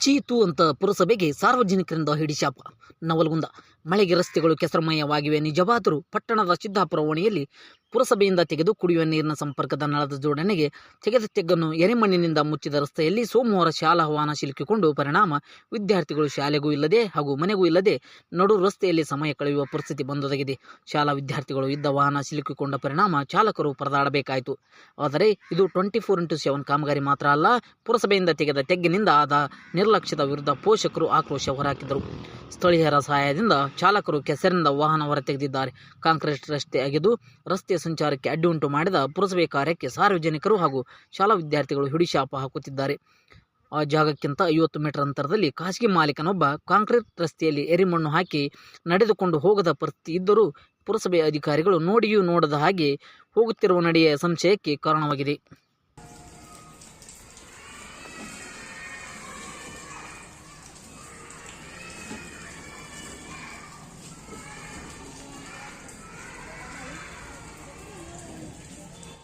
ಚೀತು ಅಂತ ಪುರಸಭೆಗೆ ಸಾರ್ವಜನಿಕರಿಂದ ಹಿಡಿಶಾಪ. ನವಲಗುಂದ ಮಳೆಗೆ ರಸ್ತೆಗಳು ಕೆಸರಮಯವಾಗಿವೆ. ನಿಜವಾದರೂ ಪಟ್ಟಣದ ಸಿದ್ದಾಪುರ ಓಣಿಯಲ್ಲಿ ಪುರಸಭೆಯಿಂದ ತೆಗೆದು ಕುಡಿಯುವ ನೀರಿನ ಸಂಪರ್ಕದ ನಳದ ಜೋಡಣೆಗೆ ತೆಗೆದ ತೆಗ್ಗನ್ನು ಎರೆಮಣ್ಣಿನಿಂದ ಮುಚ್ಚಿದ ರಸ್ತೆಯಲ್ಲಿ ಸೋಮವಾರ ಶಾಲಾ ವಾಹನ ಸಿಲುಕಿಕೊಂಡು ಪರಿಣಾಮ ವಿದ್ಯಾರ್ಥಿಗಳು ಶಾಲೆಗೂ ಇಲ್ಲದೆ ಹಾಗೂ ಮನೆಗೂ ಇಲ್ಲದೆ ನಡು ರಸ್ತೆಯಲ್ಲಿ ಸಮಯ ಕಳೆಯುವ ಪರಿಸ್ಥಿತಿ ಬಂದೊದಗಿದೆ. ಶಾಲಾ ವಿದ್ಯಾರ್ಥಿಗಳು ಇದ್ದ ವಾಹನ ಸಿಲುಕಿಕೊಂಡ ಪರಿಣಾಮ ಚಾಲಕರು ಪರದಾಡಬೇಕಾಯಿತು. ಆದರೆ ಇದು ಟ್ವೆಂಟಿ ಫೋರ್ ಇಂಟು ಸೆವೆನ್ ಕಾಮಗಾರಿ ಮಾತ್ರ ಅಲ್ಲ, ಪುರಸಭೆಯಿಂದ ತೆಗೆದ ತೆಗ್ಗಿನಿಂದ ಆದ ನಿರ್ಲಕ್ಷ್ಯದ ವಿರುದ್ಧ ಪೋಷಕರು ಆಕ್ರೋಶ ಹೊರಹಾಕಿದರು. ಸ್ಥಳೀಯರ ಸಹಾಯದಿಂದ ಚಾಲಕರು ಕೆಸರಿನಿಂದ ವಾಹನ ಹೊರತೆಗೆದಿದ್ದಾರೆ. ಕಾಂಕ್ರೀಟ್ ರಸ್ತೆ ಅಗೆದು ರಸ್ತೆ ಸಂಚಾರಕ್ಕೆ ಅಡ್ಡಿಯುಂಟು ಮಾಡಿದ ಪುರಸಭೆ ಕಾರ್ಯಕ್ಕೆ ಸಾರ್ವಜನಿಕರು ಹಾಗೂ ಶಾಲಾ ವಿದ್ಯಾರ್ಥಿಗಳು ಹಿಡಿಶಾಪ ಹಾಕುತ್ತಿದ್ದಾರೆ. ಆ ಜಾಗಕ್ಕಿಂತ ಐವತ್ತು ಮೀಟರ್ ಅಂತರದಲ್ಲಿ ಖಾಸಗಿ ಮಾಲೀಕನೊಬ್ಬ ಕಾಂಕ್ರೀಟ್ ರಸ್ತೆಯಲ್ಲಿ ಎರಿಮಣ್ಣು ಹಾಕಿ ನಡೆದುಕೊಂಡು ಹೋಗದ ಪರಿಸ್ಥಿತಿ ಇದ್ದರೂ ಪುರಸಭೆ ಅಧಿಕಾರಿಗಳು ನೋಡಿಯೂ ನೋಡದ ಹಾಗೆ ಹೋಗುತ್ತಿರುವ ನಡೆಯ ಸಂಶಯಕ್ಕೆ ಕಾರಣವಾಗಿದೆ.